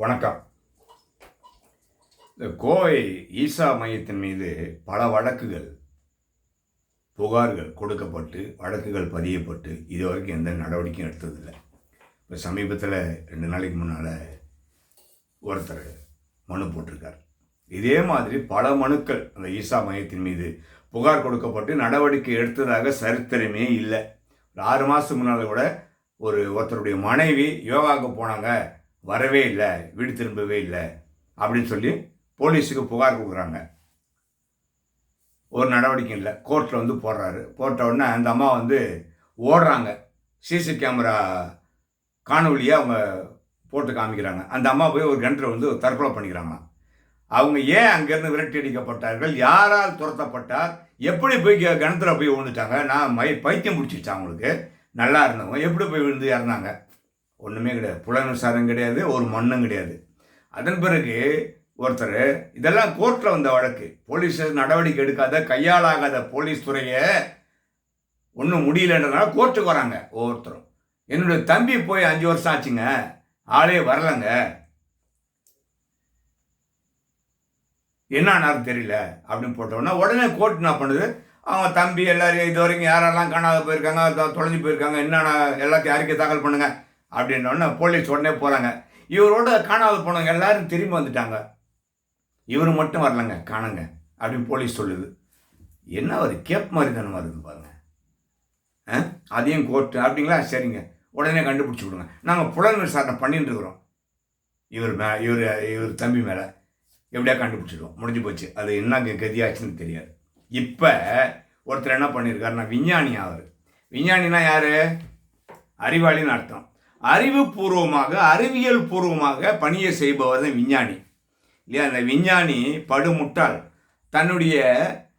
வணக்கம். இந்த கோவை ஈசா மையத்தின் மீது பல வழக்குகள் புகார்கள் கொடுக்கப்பட்டு வழக்குகள் பதியப்பட்டு இது வரைக்கும் எந்த நடவடிக்கையும் எடுத்ததில்லை. இப்போ சமீபத்தில் ரெண்டு நாளைக்கு முன்னால் ஒருத்தர் மனு போட்டிருக்கார். இதே மாதிரி பல மனுக்கள் அந்த ஈசா மையத்தின் மீது புகார் கொடுக்கப்பட்டு நடவடிக்கை எடுத்ததாக சரித்திரமே இல்லை. ஒரு ஆறு மாதத்துக்கு முன்னால் கூட ஒரு ஒருத்தருடைய மனைவி யோகாவுக்கு போனாங்க. வரவே இல்லை வீடு திரும்பவே இல்லை அப்படின்னு சொல்லி போலீஸுக்கு புகார் கொடுக்குறாங்க. ஒரு நடவடிக்கை இல்லை கோர்ட்டில் வந்து போடுறாரு. போட்ட உடனே அந்த அம்மா வந்து ஓடுறாங்க. சிசி கேமரா காணொலியாக அவங்க போட்டு காமிக்கிறாங்க. அந்த அம்மா போய் ஒரு கிணத்துல வந்து தற்கொலை பண்ணிக்கிறாங்களாம். அவங்க ஏன் அங்கேருந்து விரட்டி அடிக்கப்பட்டார்கள்? யாரால் துரத்தப்பட்டார்? எப்படி போய் கிணத்துல போய் விழுந்துட்டாங்க? நான் மை பைத்தியம் பிடிச்சிருச்சா அவங்களுக்கு? நல்லா இருந்தவங்க. எப்படி போய் விழுந்து இறந்தாங்க? ஒன்றுமே கிடையாது. புலனுசாரம் கிடையாது ஒரு மண்ணும் கிடையாது. அதன் பிறகு ஒருத்தர் இதெல்லாம் கோர்ட்டில் வந்த வழக்கு. போலீஸ் நடவடிக்கை எடுக்காத கையாளாகாத போலீஸ் துறையை ஒன்றும் முடியலன்றதுனால கோர்ட்டுக்கு வராங்க ஒவ்வொருத்தரும். என்னுடைய தம்பி போய் அஞ்சு வருஷம் ஆச்சுங்க. ஆளே வரலங்க. என்ன தெரியல அப்படின்னு போட்டோன்னா உடனே கோர்ட் என்ன பண்ணுது? அவங்க தம்பி எல்லாரையும் இது வரைக்கும் யாரெல்லாம் காணாத போயிருக்காங்க தொலைஞ்சு போயிருக்காங்க என்னென்ன எல்லாத்தையும் அறிக்கை தாக்கல் பண்ணுங்கள் அப்படின்ன போலீஸ் உடனே போகிறாங்க இவரோட காணாமல் போனவங்க எல்லாரும் திரும்பி வந்துட்டாங்க. இவர் மட்டும் வரலங்க காணுங்க அப்படின்னு போலீஸ் சொல்லுது. என்ன ஒரு கேப் மாதிரி தானே வருது பாருங்க. ஆ? அதையும் கோர்ட்டு அப்படிங்களா? சரிங்க. உடனே கண்டுபிடிச்சி விடுங்க நாங்கள் புலன் விசாரணை பண்ணிட்டு இருக்கிறோம். இவர் மே இவர் இவர் தம்பி மேலே. எப்படியா கண்டுபிடிச்சிடுவோம்? முடிஞ்சு போச்சு. அது என்ன கதியாச்சுன்னு தெரியாது. இப்போ ஒருத்தர் என்ன பண்ணியிருக்காருன்னா விஞ்ஞானி அவர். விஞ்ஞானினா யார்? அறிவாளின்னு அர்த்தம். அறிவுபூர்வமாக அறிவியல் பூர்வமாக பணியை செய்பவர் தான் விஞ்ஞானி. இல்லையா? அந்த விஞ்ஞானி படுமுட்டாள். தன்னுடைய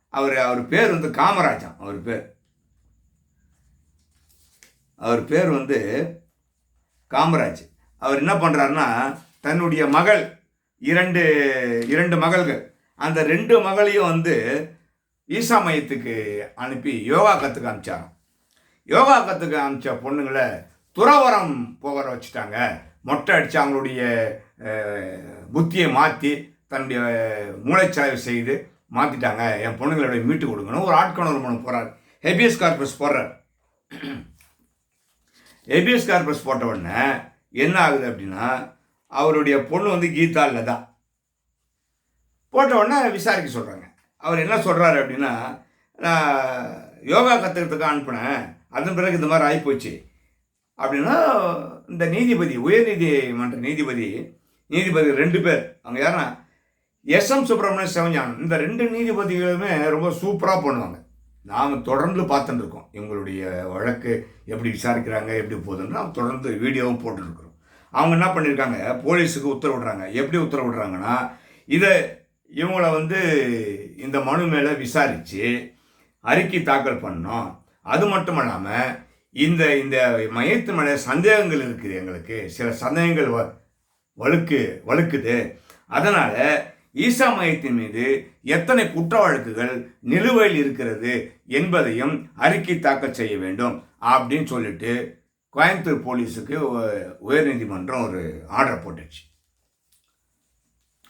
அவர் அவர் பேர் வந்து காமராஜன் அவர் பேர். அவர் பேர் வந்து காமராஜ். அவர் என்ன பண்ணுறாருன்னா தன்னுடைய மகள் இரண்டு இரண்டு மகள்கள். அந்த ரெண்டு மகளையும் வந்து ஈசா மையத்துக்கு அனுப்பி யோகா கற்றுக்க அமிச்சாராம். யோகா கற்றுக்க அமிச்ச பொண்ணுங்களை துறவரம் போகிற வச்சுட்டாங்க. மொட்டை அடித்து அவங்களுடைய புத்தியை மாற்றி தன்னுடைய மூளைச்சாய்வு செய்து மாற்றிட்டாங்க என் பொண்ணுங்களோட மீட்டு கொடுக்கணும். ஒரு ஆட்கணவர் மூலம் போகிறார் ஹெபியஸ் கார்பஸ் போடுறார். ஹெபியஸ் கார்பஸ் போட்ட உடனே என்ன ஆகுது அப்படின்னா அவருடைய பொண்ணு வந்து கீதா லதா. போட்ட உடனே விசாரிக்க சொல்கிறாங்க அவர் என்ன சொல்கிறாரு அப்படின்னா நான் யோகா கற்றுக்கிறதுக்கு அனுப்பினேன். அதன் பிறகு இந்த மாதிரி ஆகிப்போச்சு அப்படின்னா இந்த நீதிபதி உயர்நீதிமன்ற நீதிபதி நீதிபதி ரெண்டு பேர். அவங்க யாருன்னா எஸ் எம் சுப்பிரமணிய சிவஞானம் இந்த ரெண்டு நீதிபதிகளுமே ரொம்ப சூப்பராக பண்ணுவாங்க. நாம் தொடர்ந்து பார்த்துட்டுருக்கோம் இவங்களுடைய வழக்கு எப்படி விசாரிக்கிறாங்க எப்படி போகுதுன்னு நாம் தொடர்ந்து வீடியோவும் போட்டுருக்குறோம் அவங்க என்ன பண்ணியிருக்காங்க போலீஸுக்கு உத்தரவிடுறாங்க. எப்படி உத்தரவிடுறாங்கன்னா இதை இவங்கள வந்து இந்த மனு மேலே விசாரித்து அறிக்கை தாக்கல் பண்ணோம். அது மட்டும் இல்லாமல் இந்த இந்த மையத்து மேலே சந்தேகங்கள் இருக்குது எங்களுக்கு. சில சந்தேகங்கள் வ வழுக்கு வழுக்குது. அதனால் ஈசா மையத்தின் மீது எத்தனை குற்ற வழக்குகள் நிலுவையில் இருக்கிறது என்பதையும் அறிக்கை தாக்கல் செய்ய வேண்டும் அப்படின்னு சொல்லிட்டு கோயம்புத்தூர் போலீஸுக்கு உ- உயர்நீதிமன்றம் ஒரு ஆர்டர் போட்டுச்சு.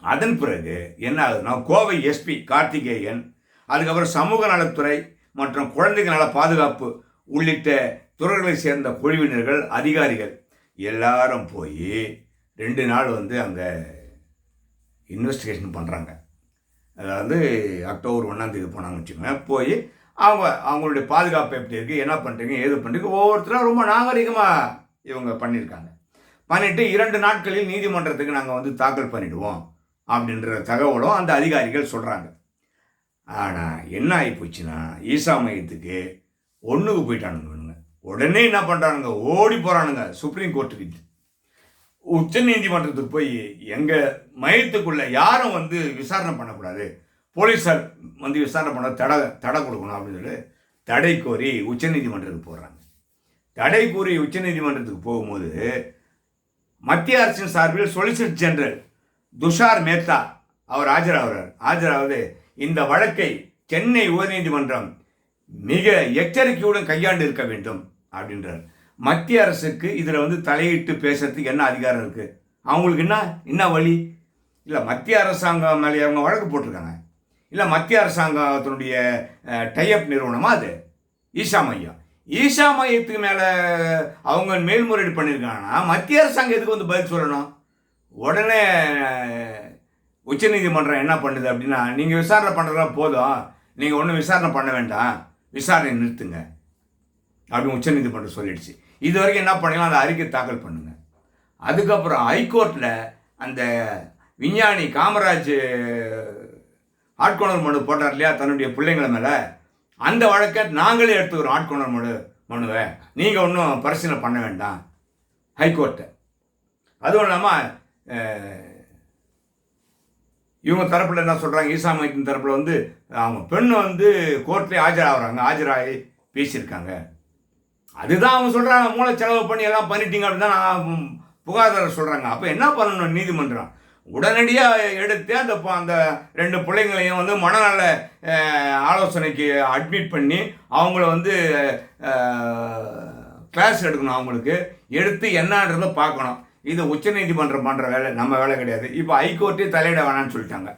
அதன் பிறகு என்ன ஆகுதுன்னா கோவை எஸ்பி கார்த்திகேயன் அதுக்கப்புறம் சமூக நலத்துறை மற்றும் குழந்தைகள் நல பாதுகாப்பு உள்ளிட்ட துறைகளை சேர்ந்த குழுவினர்கள் அதிகாரிகள் எல்லாரும் போய் ரெண்டு நாள் வந்து அங்கே இன்வெஸ்டிகேஷன் பண்ணுறாங்க அதாவது அக்டோபர் ஒன்றாந்தேதி போனாங்கன்னு வச்சுக்கோங்க. போய் அவங்க அவங்களுடைய பாதுகாப்பு எப்படி இருக்குது என்ன பண்ணுறீங்க ஏது பண்ணுறீங்க ஒவ்வொருத்தரும் ரொம்ப நாகரிகமாக இவங்க பண்ணியிருக்காங்க. பண்ணிவிட்டு இரண்டு நாட்களில் நீதிமன்றத்துக்கு நாங்கள் வந்து தாக்கல் பண்ணிவிடுவோம் அப்படின்ற தகவலும் அந்த அதிகாரிகள் சொல்கிறாங்க ஆனால் என்ன ஆகி போச்சுன்னா ஈசா மையத்துக்கு ஒன்றுக்கு போயிட்டானுங்க உடனே என்ன பண்ணுறானுங்க ஓடி போகிறானுங்க சுப்ரீம் கோர்ட்டுக்கு உச்ச நீதிமன்றத்துக்கு போய் எங்கள் மையத்துக்குள்ளே யாரும் வந்து விசாரணை பண்ணக்கூடாது. போலீஸார் வந்து விசாரணை பண்ண தடை தடை கொடுக்கணும் அப்படின்னு சொல்லி தடை கோரி உச்சநீதிமன்றத்துக்கு போடுறாங்க தடை கோரி உச்சநீதிமன்றத்துக்கு போகும்போது மத்திய அரசின் சார்பில் சொலிசிட்டர் ஜெனரல் துஷார் மேத்தா அவர் ஆஜராகிறார். ஆஜராவது இந்த வழக்கை சென்னை உயர்நீதிமன்றம் மிக எச்சரிக்கையுடன் கையாண்டு இருக்க வேண்டும் அப்படின்றார். மத்திய அரசுக்கு இதில் வந்து தலையிட்டு பேசுறதுக்கு என்ன அதிகாரம் இருக்குது அவங்களுக்கு என்ன என்ன வழி? இல்லை மத்திய அரசாங்கம் மேலே அவங்க வழக்கு போட்டிருக்காங்க. இல்லை மத்திய அரசாங்கத்தினுடைய டைஅப் நிறுவனமா அது? ஈஷா மையம். ஈஷா மையத்துக்கு மேலே அவங்க மேல்முறையீடு பண்ணியிருக்காங்கன்னா மத்திய அரசாங்கம் எதுக்கு வந்து பதில் சொல்லணும்? உடனே உச்சநீதிமன்றம் என்ன பண்ணுது அப்படின்னா நீங்கள் விசாரணை பண்ணுறதா போதும். நீங்கள் ஒன்றும் விசாரணை பண்ண வேண்டாம். விசாரணை நிறுத்துங்க. அப்படின்னு உச்சநீதிமன்றம் சொல்லிடுச்சு. இது வரைக்கும் என்ன பண்ணலாம் அந்த அறிக்கை தாக்கல் பண்ணுங்க. அதுக்கப்புறம் ஹைகோர்ட்டில் அந்த விஞ்ஞானி காமராஜ் ஆட்கொணர் மனு போட்டார் இல்லையா? தன்னுடைய பிள்ளைங்களை மேலே. அந்த வழக்கை நாங்களே எடுத்துக்கிறோம் ஆட்கொணர் மனு மனுவை. நீங்கள் ஒன்றும் பரிசீலனை பண்ண வேண்டாம். ஹைகோர்ட்டை அதுவும் இல்லாமல் இவங்க தரப்பில் என்ன சொல்கிறாங்க ஈசா மையத்தின் தரப்பில் வந்து அவங்க பெண் வந்து கோர்ட்லேயே ஆஜராகிறாங்க. ஆஜராகி பேசியிருக்காங்க. அதுதான் அவங்க சொல்கிறாங்க மூளை செலவு பண்ணி எல்லாம் பண்ணிட்டீங்க அப்படின்னு தான் நான் புகார்தாரர் சொல்கிறாங்க அப்போ என்ன பண்ணணும் நீதிமன்றம்? உடனடியாக எடுத்து அந்த ப- அந்த ரெண்டு பிள்ளைங்களையும் வந்து மனநல ஆலோசனைக்கு அட்மிட் பண்ணி அவங்கள வந்து கிளாஸ் எடுக்கணும் அவங்களுக்கு. எடுத்து என்னன்றதை பார்க்கணும். இது உச்சநீதிமன்றம் பண்ணுற வேலை நம்ம வேலை கிடையாது. இப்போ ஹைகோர்ட்டே தலையிட வேணாம்னு சொல்லிட்டாங்க.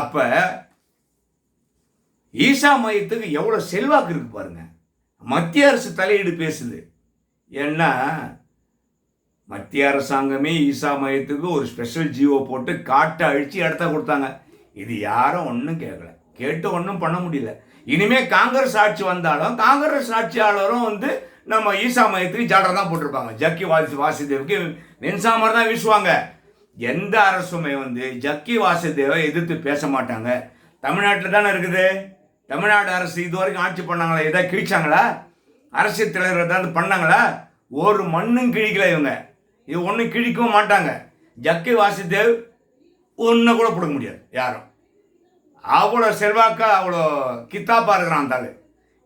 அப்போ ஈசா மையத்துக்கு எவ்வளோ செல்வாக்கு இருக்கு பாருங்க. மத்திய அரசு தலையீடு பேசுது. ஏன்னா மத்திய அரசாங்கமே ஈசா மையத்துக்கு ஒரு ஸ்பெஷல் ஜியோ போட்டு காட்டை அழிச்சு இடத்த கொடுத்தாங்க. இது யாரும் ஒன்றும் கேட்கல கேட்டு ஒன்றும் பண்ண முடியல. இனிமே காங்கிரஸ் ஆட்சி வந்தாலும் காங்கிரஸ் ஆட்சியாளரும் வந்து நம்ம ஈசா மையத்துக்கு ஜாடரை தான் போட்டிருப்பாங்க. ஜக்கி வாசி வாசுதேவுக்கு மின்சாமர் தான் வீசுவாங்க. எந்த அரசுமே வந்து ஜக்கி வாசுதேவை எதிர்த்து பேச மாட்டாங்க. தமிழ்நாட்டில் தானே இருக்குது? தமிழ்நாடு அரசு இது வரைக்கும் ஆட்சி பண்ணாங்களா? எதாவது கிழிச்சாங்களா? அரசியல் தலைவர் ஏதாவது பண்ணாங்களா? ஒரு மண்ணும் கிழிக்கல இவங்க. இது ஒன்றும் கிழிக்கவும் மாட்டாங்க. ஜக்கி வாசுதேவ் ஒன்றை கூட பிடுங்க முடியாது யாரும். அவ்வளோ செல்வாக்கா அவ்வளோ கித்தாப்பாக இருக்கிறான் அந்த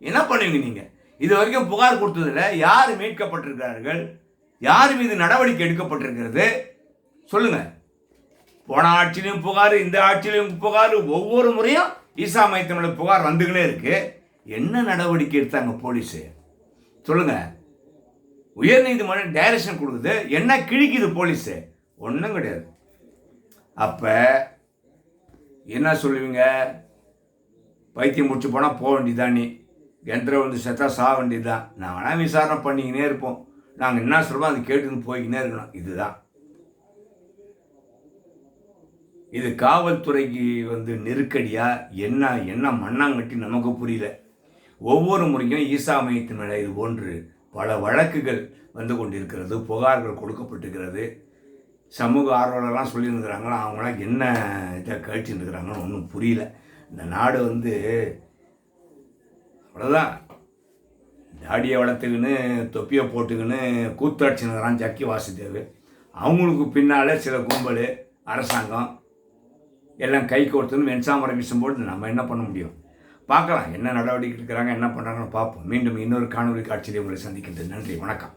என்ன பண்ணுவீங்க நீங்கள் இது வரைக்கும் புகார் கொடுத்ததில் யார் மீட்கப்பட்டிருக்கிறார்கள்? யார் மீது நடவடிக்கை எடுக்கப்பட்டிருக்கிறது? சொல்லுங்கள் போன ஆட்சியிலும் புகார் இந்த ஆட்சியிலும் புகார் ஒவ்வொரு முறையும் ஈசா மையத்தினுடைய புகார் வந்துக்கிட்டே இருக்கு. என்ன நடவடிக்கை எடுத்தாங்க போலீஸு? சொல்லுங்க. உயர்நீதிமன்றம் டைரக்ஷன் கொடுக்குது. என்ன கிழிக்குது போலீஸு? ஒன்றும் கிடையாது. அப்போ என்ன சொல்லுவீங்க? பைத்தியம் முடிச்சு போனால் போக வேண்டியதான் நீ. எந்திரம் வந்து செத்தா சாக வேண்டியதுதான். நான் வேணால் விசாரணை பண்ணிக்கினே இருப்போம். நாங்கள் என்ன சொல்கிறோம் அது கேட்டுன்னு போய்கினே இருக்கணும் இதுதான். இது காவல்துறைக்கு வந்து நெருக்கடியாக என்ன என்ன மண்ணாங்கட்டி நமக்கு புரியல. ஒவ்வொரு முறையும் ஈசா மையத்தின் மேலே இது போன்று பல வழக்குகள் வந்து கொண்டிருக்கிறது புகார்கள் கொடுக்கப்பட்டிருக்கிறது. சமூக ஆர்வலர்லாம் சொல்லியிருக்கிறாங்களா? அவங்களாம் என்ன இதை கேட்டுருக்கிறாங்கன்னு இருக்கிறாங்கன்னு ஒன்றும் புரியல. இந்த நாடு வந்து அவ்வளோதான் தாடியை வளர்த்துக்கின்னு தொப்பியை போட்டுக்கின்னு கூத்தாட்சினுங்கிறான் ஜக்கி வாசுதேவ். அவங்களுக்கு பின்னாலே சில கும்பல் அரசாங்கம் எல்லாம் கை கோர்த்துன்னு வெண்சாமரம் வீசும்போது நம்ம என்ன பண்ண முடியும்? பார்க்கலாம் என்ன நடவடிக்கை எடுக்கிறாங்க என்ன பண்ணுறாங்கன்னு பார்ப்போம். மீண்டும் இன்னொரு காணொலி காட்சியில் உங்களை சந்திக்கின்றது நன்றி வணக்கம்.